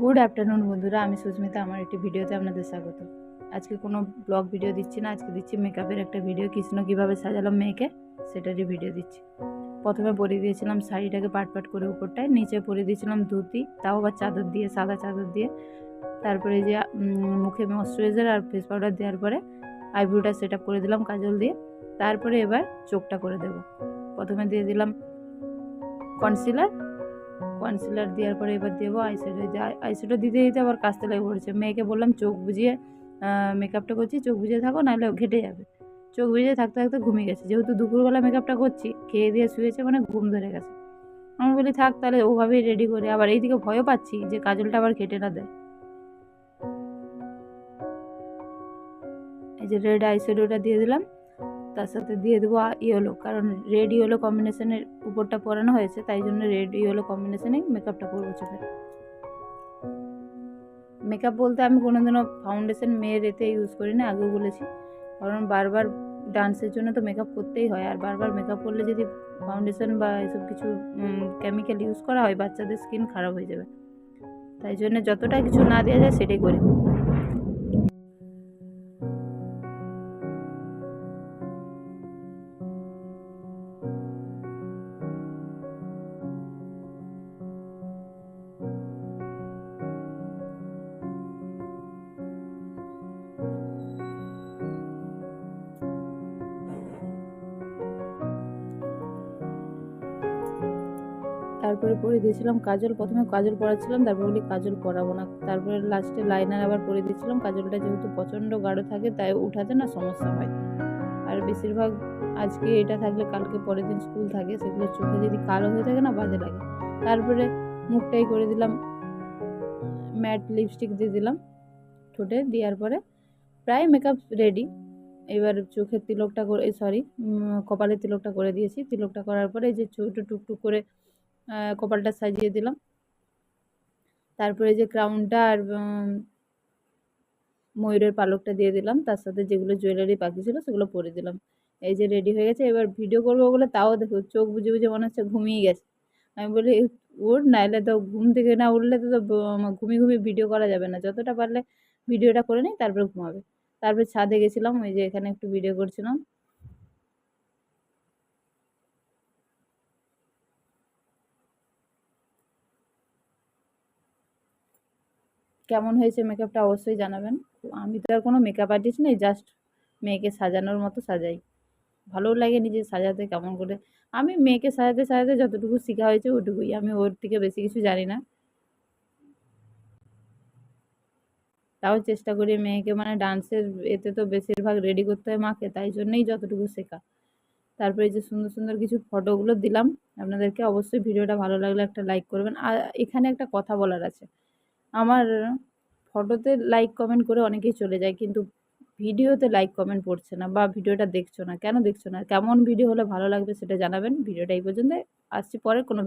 Good afternoon বন্ধুরা। আমি সুস্মিতা। আমার একটি ভিডিওতে আপনাদের স্বাগত। আজকে কোনো ব্লগ ভিডিও দিচ্ছি না। আজকে দিচ্ছি মেকআপের একটা ভিডিও। কৃষ্ণ কীভাবে সাজালাম মেয়েকে, সেটারই ভিডিও দিচ্ছি। প্রথমে পরিয়ে দিয়েছিলাম শাড়িটাকে পাট পাট করে উপরটায়। নিচে পরে দিয়েছিলাম ধুতি। তাও আবার চাদর দিয়ে, সাদা চাদর দিয়ে। তারপরে যে মুখে ময়শ্চারাইজার আর ফেস পাউডার দেওয়ার পরে আইব্রোটা সেট আপ করে দিলাম কাজল দিয়ে। তারপরে এবার চোখটা করে দেব। প্রথমে দিয়ে দিলাম কনসিলার কনসিলার দেওয়ার পরে এবার দেবো আইশ্যাডো আইশ্যাডো দিতে দিতে আবার কাস্তে লাগে পড়েছে মেয়েকে বললাম, চোখ বুজিয়ে মেকআপটা করছি চোখ বুঝিয়ে থাকো, নাহলে ঘেটে যাবে। চোখ বুজিয়ে থাকতে থাকতে ঘুমিয়ে গেছে। যেহেতু দুপুরবেলা মেকআপটা করছি, খেয়ে দিয়ে শুয়েছে মানে ঘুম ধরে গেছে। আমি বলি, থাক তাহলে ওভাবেই রেডি করে। আবার এইদিকে ভয়ও পাচ্ছি যে কাজলটা আবার কেটে না দেয়। এই যে রেড আইশ্যাডোটা দিয়ে দিলাম। তার সাথে দিয়ে দেবো ইয়েলো কারণ রেড ইয়েলো কম্বিনেশনের উপরটা পরানো হয়েছে, তাই জন্য রেড ইয়েলো কম্বিনেশনে মেকআপটা করব চোখে। মেকআপ বলতে আমি কোনোদিনও ফাউন্ডেশন মেয়ের এতে ইউজ করি না আগেও বলেছি। কারণ বারবার ডান্সের জন্য তো মেকআপ করতেই হয়, আর বারবার মেকআপ করলে যদি ফাউন্ডেশন বা এসব কিছু কেমিক্যাল ইউজ করা হয়, বাচ্চাদের স্কিন খারাপ হয়ে যাবে। তাই জন্য যতটা কিছু না দেওয়া যায়, সেটাই করি। তারপরে পরে দিয়েছিলাম কাজল, প্রথমে কাজল পরাচ্ছিলাম তারপর বলি কাজল পরাবো না। তারপরে লাস্টে লাইনার আবার পরে দিয়েছিলাম, কাজলটা যেহেতু প্রচণ্ড গাঢ় থাকে, তাই উঠাতে না সমস্যা হয়। আর বেশিরভাগ আজকে এটা থাকলে কালকে পরের দিন স্কুল থাকে, সেগুলো চোখে যদি কালো হয়ে থাকে না, বাজে লাগে। তারপরে মুখটাই করে দিলাম ম্যাট লিপস্টিক দিয়ে দিলাম ঠোঁটে, দেওয়ার পরে প্রায় মেকআপ রেডি এবার চোখের তিলকটা করে সরি কপালের তিলকটা করে দিয়েছি। তিলকটা করার পরে যে ছোটো টুকটুক করে কপালটা সাজিয়ে দিলাম। তারপরে যে ক্রাউনটা আর ময়ূরের পালকটা দিয়ে দিলাম, তার সাথে যেগুলো জুয়েলারি বাকি ছিল সেগুলো পরে দিলাম। এই যে রেডি হয়ে গেছে, এবার ভিডিও করব বলে তাও দেখো চোখ বুঝে বুঝে মনে হচ্ছে ঘুমিয়ে গেছে। আমি বলি, উঠ, নাইলে তো ঘুম থেকে না উঠলে তো তো ঘুমিয়ে ঘুমিয়ে ভিডিও করা যাবে না। যতটা পারলে ভিডিওটা করে নিই, তারপরে ঘুমাবে। তারপরে ছাদে গেছিলাম, ওই যে এখানে একটু ভিডিও করছিলাম। কেমন হয়েছে মেকআপটা অবশ্যই জানাবেন। আমি তো আর কোনো মেকআপ আর্টিস্ট নেই জাস্ট মেয়েকে সাজানোর মতো সাজাই। ভালোও লাগে নিজে সাজাতে কেমন করে। আমি মেয়েকে সাজাতে সাজাতে যতটুকু শেখা হয়েছে ওটুকুই। আমি ওর থেকে বেশি কিছু জানি না। তাও চেষ্টা করি মেয়েকে মানে ডান্সের এতে তো বেশিরভাগ রেডি করতে হয় মাকে, তাই জন্যই যতটুকু শেখা। তারপরে যে সুন্দর সুন্দর কিছু ফটোগুলো দিলাম। আপনাদেরকে অবশ্যই ভিডিওটা ভালো লাগলে একটা লাইক করবেন। আর এখানে একটা কথা বলার আছে। আমার ফটোতে লাইক কমেন্ট করে অনেকেই চলে যায়, কিন্তু ভিডিওতে লাইক কমেন্ট পড়ছে না বা ভিডিওটা দেখছ না, কেন দেখছ না? কেমন ভিডিও হলে ভালো লাগবে সেটা জানাবেন। ভিডিওটা এই পর্যন্ত আসছি পরে কোনো